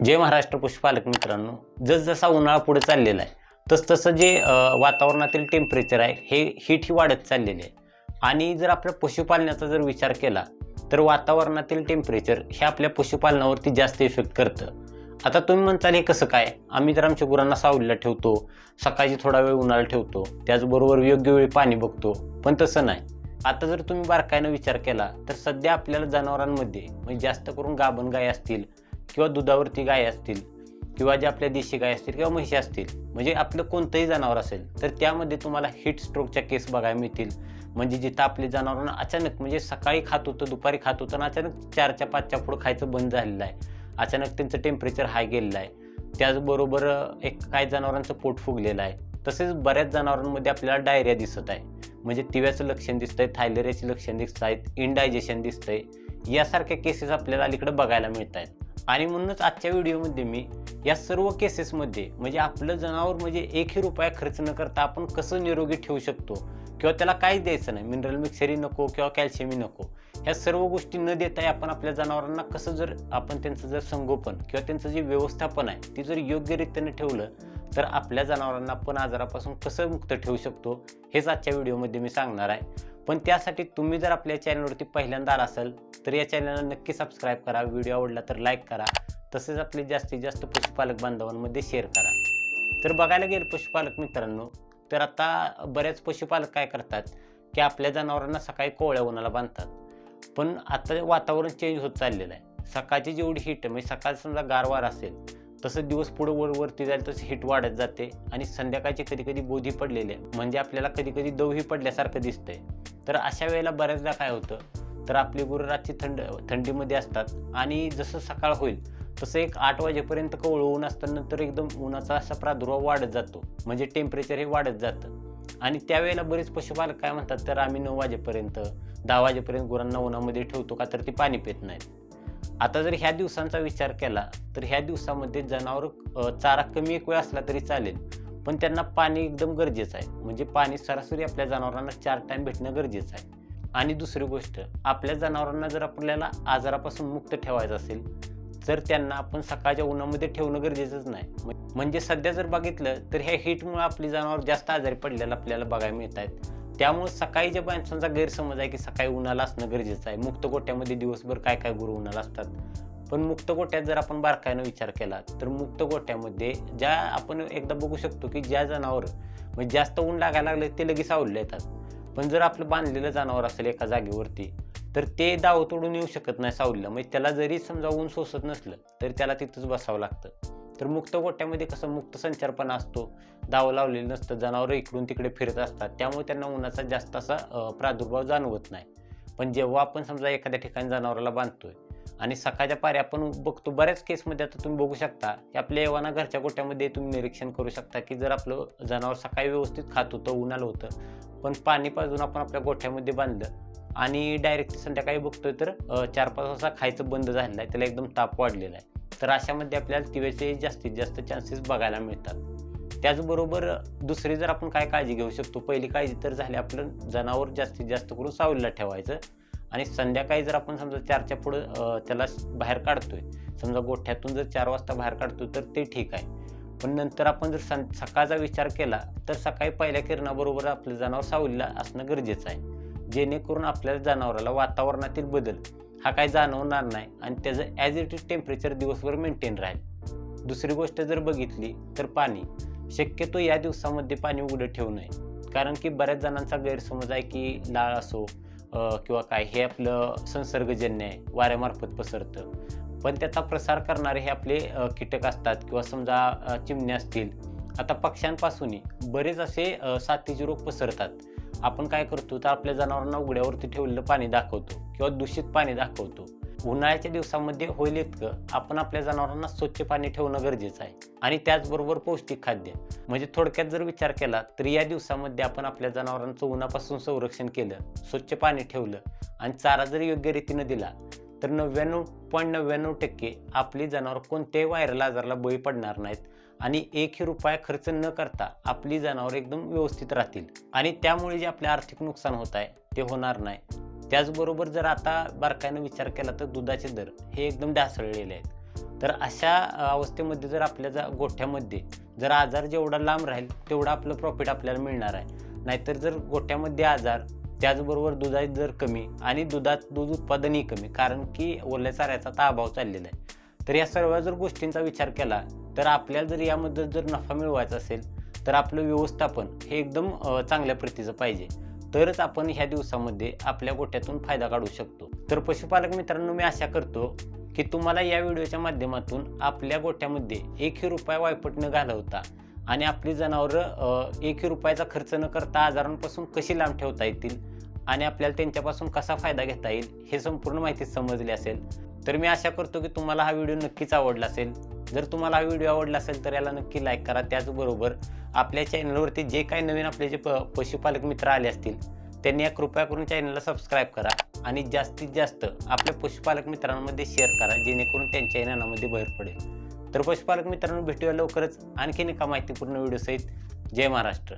जय महाराष्ट्र पशुपालक मित्रांनो जसजसा उन्हाळा पुढे चाललेला आहे तसतसं जे वातावरणातील टेम्परेचर आहे हे हीट ही वाढत चाललेली आहे. आणि जर आपल्या पशुपालनाचा जर विचार केला तर वातावरणातील टेम्परेचर हे आपल्या पशुपालनावरती जास्त इफेक्ट करतं. आता तुम्ही म्हणताल हे कसं काय? आम्ही जर आमच्या गुरांना सावलीला ठेवतो सकाळची थोडा वेळ उन्हाळा ठेवतो त्याचबरोबर योग्य वेळी पाणी बघतो पण तसं नाही. आता जर तुम्ही बारकाईनं विचार केला तर सध्या आपल्याला जनावरांमध्ये म्हणजे जास्त करून गाभण गाय असतील किंवा दुधावरती गाय असतील किंवा जे आपल्या देशी गाय असतील किंवा म्हशी असतील म्हणजे आपलं कोणतंही जनावर असेल तर त्यामध्ये तुम्हाला हिट स्ट्रोकच्या केस बघायला मिळतील. म्हणजे जिथं आपले जनावरांना अचानक म्हणजे सकाळी खात होतं दुपारी खात होतं आणि अचानक चारच्या पाचच्या पुढं खायचं बंद झालेलं आहे. अचानक त्यांचं टेम्परेचर हाय गेलेलं आहे. त्याचबरोबर एक काही जनावरांचं पोट फुगलेलं आहे. तसेच बऱ्याच जनावरांमध्ये आपल्याला डायरिया दिसत आहे. म्हणजे तिव्याचं लक्षण दिसतंय थायलेरियाचे लक्षण दिसत आहेत इनडायजेशन दिसतंय. यासारख्या केसेस आपल्याला अलीकडे बघायला मिळत आहेत आणि म्हणूनच आजच्या व्हिडिओमध्ये मी या सर्व केसेसमध्ये म्हणजे आपलं जनावर म्हणजे एकही रुपया खर्च न करता आपण कसं निरोगी ठेवू शकतो किंवा त्याला काहीच द्यायचं नाही मिनरल मिक्सरी नको किंवा कॅल्शियमही नको ह्या सर्व गोष्टी न देता आपण आपल्या जनावरांना कसं जर आपण त्यांचं जर संगोपन किंवा त्यांचं जे व्यवस्थापन आहे ते जर योग्यरीत्याने ठेवलं तर आपल्या जनावरांना आपण आजारापासून कसं मुक्त ठेवू शकतो हेच आजच्या व्हिडिओमध्ये मी सांगणार आहे. पण त्यासाठी तुम्ही जर आपल्या चॅनलवरती पहिल्यांदा आला असाल तर या चॅनलला नक्की सबस्क्राईब करा व्हिडिओ आवडला तर लाईक करा. तसेच आपले जास्तीत जास्त पशुपालक बांधवांमध्ये शेअर करा. तर बघायला गेलं पशुपालक मित्रांनो तर आता बऱ्याच पशुपालक काय करतात की आपल्या जनावरांना सकाळी कोवळ्या उन्हाला बांधतात. पण आता वातावरण चेंज होत चाललेलं आहे. सकाळची जेवढी हीट म्हणजे सकाळ समजा गारवार असेल तसं दिवस पुढे वर वरती जाईल तसं हीट वाढत जाते आणि संध्याकाळची कधी कधी बोधी पडलेली आहे. म्हणजे आपल्याला कधी कधी दवही पडल्यासारखं दिसतंय. तर अशा वेळेला बऱ्याचदा काय होतं तर आपली गुरु रातची थंड थंडीमध्ये असतात आणि जसं सकाळ होईल तसं एक आठ वाजेपर्यंत कवळ ऊन असताना तर एकदम उन्हाचा असा प्रादुर्भाव वाढत जातो. म्हणजे टेम्परेचर हे वाढत जातं. आणि त्यावेळेला बरेच पशुपालक काय म्हणतात तर आम्ही नऊ वाजेपर्यंत दहा वाजेपर्यंत गुरांना उन्हामध्ये ठेवतो का तर ती पाणी पित नाहीत. आता जर ह्या दिवसांचा विचार केला तर ह्या दिवसामध्ये जनावर चारा कमी एक वेळ असला तरी चालेल. पण त्यांना पाणी एकदम गरजेचं आहे. म्हणजे पाणी सरासरी आपल्या जनावरांना चार टाईम भेटणं गरजेचं आहे. आणि दुसरी गोष्ट आपल्या जनावरांना जर आपल्याला आजारापासून मुक्त ठेवायचं असेल तर त्यांना आपण सकाळच्या उन्हामध्ये ठेवणं गरजेचंच नाही. म्हणजे सध्या जर बघितलं तर ह्या हीटमुळे आपली जनावर जास्त आजारी पडलेलं आपल्याला बघायला मिळत आहेत त्यामुळे सकाळी ज्या माणसांचा गैरसमज आहे की सकाळी उन्हाला असणं गरजेचं आहे. मुक्त गोट्यामध्ये दिवसभर काय काय गुरु उन्हाला असतात? पण मुक्त गोट्यात जर आपण बारकाईनं विचार केला तर मुक्त गोट्यामध्ये ज्या आपण एकदा बघू शकतो की ज्या जनावर म्हणजे जास्त ऊन लागायला लागले ते लगेच आवडले येतात. पण जर आपलं बांधलेलं जनावर असेल एका जागेवरती तर ते दाव तोडून येऊ शकत नाही सावलीला. म्हणजे त्याला जरी समजा ऊन सोसत नसलं तरी त्याला तिथंच बसावं लागतं. तर मुक्त गोट्यामध्ये कसं मुक्त संचारपणा असतो दाव लावलेलं नसतं जनावरं इकडून तिकडे फिरत असतात त्यामुळे त्यांना उन्हाचा जास्त असा प्रादुर्भाव जाणवत नाही. पण जेव्हा आपण समजा एखाद्या ठिकाणी जनावराला बांधतोय आणि सकाळच्या पारी आपण बघतो बऱ्याच केसमध्ये आता तुम्ही बघू शकता की आपल्या येवाना घरच्या गोट्यामध्ये तुम्ही निरीक्षण करू शकता की जर आपलं जनावर सकाळी व्यवस्थित खात होतं उन्हाळं होतं पण पाणी पाजून आपण आपल्या गोठ्यामध्ये बांधलं आणि डायरेक्ट संध्याकाळी बघतोय तर चार पाच वाजता खायचं बंद झालेलं आहे त्याला एकदम ताप वाढलेला आहे. तर अशामध्ये आपल्याला तिवेचे जास्तीत जास्त चान्सेस बघायला मिळतात. त्याचबरोबर दुसरी जर आपण काय काळजी घेऊ शकतो पहिली काळजी तर झाली आपलं जनावर जास्तीत जास्त करून सावलीला ठेवायचं. आणि संध्याकाळी जर आपण समजा चारच्या पुढं त्याला बाहेर काढतोय समजा गोठ्यातून जर चार वाजता बाहेर काढतोय तर ते ठीक आहे. पण नंतर आपण जर सं सकाळचा विचार केला तर सकाळी पहिल्या किरणाबरोबर आपलं जनावर सावलीला असणं गरजेचं आहे. जेणेकरून आपल्या जनावराला वातावरणातील बदल हा काय जाणवणार नाही आणि त्याचं ॲज इट इज टेम्परेचर दिवसभर मेंटेन राहील. दुसरी गोष्ट जर बघितली तर पाणी. शक्यतो या दिवसामध्ये पाणी उघडं ठेवू नये. कारण की बऱ्याच जणांचा गैरसमज आहे की लाळ असो किंवा काय हे आपलं संसर्गजन्य आहे वाऱ्यामार्फत पसरतं. पण त्याचा प्रसार करणारे हे आपले कीटक असतात किंवा समजा चिमण्या असतील. आता पक्ष्यांपासूनही बरेच असे साथीचे रोग पसरतात. आपण काय करतो तर आपल्या जनावरांना उघड्यावरती ठेवलेलं पाणी दाखवतो किंवा दूषित पाणी दाखवतो. उन्हाळ्याच्या दिवसामध्ये होईल इतकं आपण आपल्या जनावरांना स्वच्छ पाणी ठेवणं गरजेचं आहे. आणि त्याचबरोबर पौष्टिक खाद्य. म्हणजे थोडक्यात जर विचार केला तर या दिवसामध्ये आपण आपल्या जनावरांचं उन्हापासून संरक्षण केलं स्वच्छ पाणी ठेवलं आणि चारा जर योग्य रीतीनं दिला तर नव्याण्णव पॉईंट नव्याण्णव टक्के आपली जनावर कोणत्याही व्हायरल आजाराला बळी पडणार नाहीत. आणि एकही रुपया खर्च न करता आपली जनावर एकदम व्यवस्थित राहतील. आणि त्यामुळे जे आपले आर्थिक नुकसान होत आहे ते होणार नाही. त्याचबरोबर जर आता बारकाईनं विचार केला तर दुधाचे दर हे एकदम ढासळलेले आहेत. तर अशा अवस्थेमध्ये जर आपल्या जा गोठ्यामध्ये जर आजार जेवढा लांब राहील तेवढं आपलं प्रॉफिट आपल्याला मिळणार आहे. नाहीतर जर गोठ्यामध्ये आजार त्याचबरोबर दुधाचे दर कमी आणि दुधात दूध उत्पादनही कमी कारण की ओल्या चाऱ्याचा आता अभाव चाललेला आहे. तर या सर्व जर गोष्टींचा विचार केला तर आपल्याला जर यामध्ये जर नफा मिळवायचा असेल तर आपलं व्यवस्थापन हे एकदम चांगल्या प्रतीचं पाहिजे. तरच आपण ह्या दिवसामध्ये आपल्या गोठ्यातून फायदा काढू शकतो. तर पशुपालक मित्रांनो मी आशा करतो की तुम्हाला या व्हिडिओच्या माध्यमातून आपल्या गोठ्यामध्ये एकही रुपया वायपट न घालवता आणि आपली जनावरं एकही रुपयाचा खर्च न करता आजारांपासून कशी लांब ठेवता येतील आणि आपल्याला त्यांच्यापासून कसा फायदा घेता येईल हे संपूर्ण माहिती समजली असेल. तर मी आशा करतो की तुम्हाला हा व्हिडिओ नक्कीच आवडला असेल. जर तुम्हाला हा व्हिडिओ आवडला असेल तर याला नक्की लाईक करा. त्याचबरोबर आपल्या चॅनलवरती जे काही नवीन आपले जे प पशुपालक मित्र आले असतील त्यांनी या कृपया करून चॅनलला सबस्क्राईब करा आणि जास्तीत जास्त आपल्या पशुपालक मित्रांमध्ये शेअर करा जेणेकरून त्यांच्या ज्ञानामध्ये बाहेर पडेल. तर पशुपालक मित्रांनो भेटूया लवकरच आणखीन एका माहितीपूर्ण व्हिडिओसहित जय महाराष्ट्र.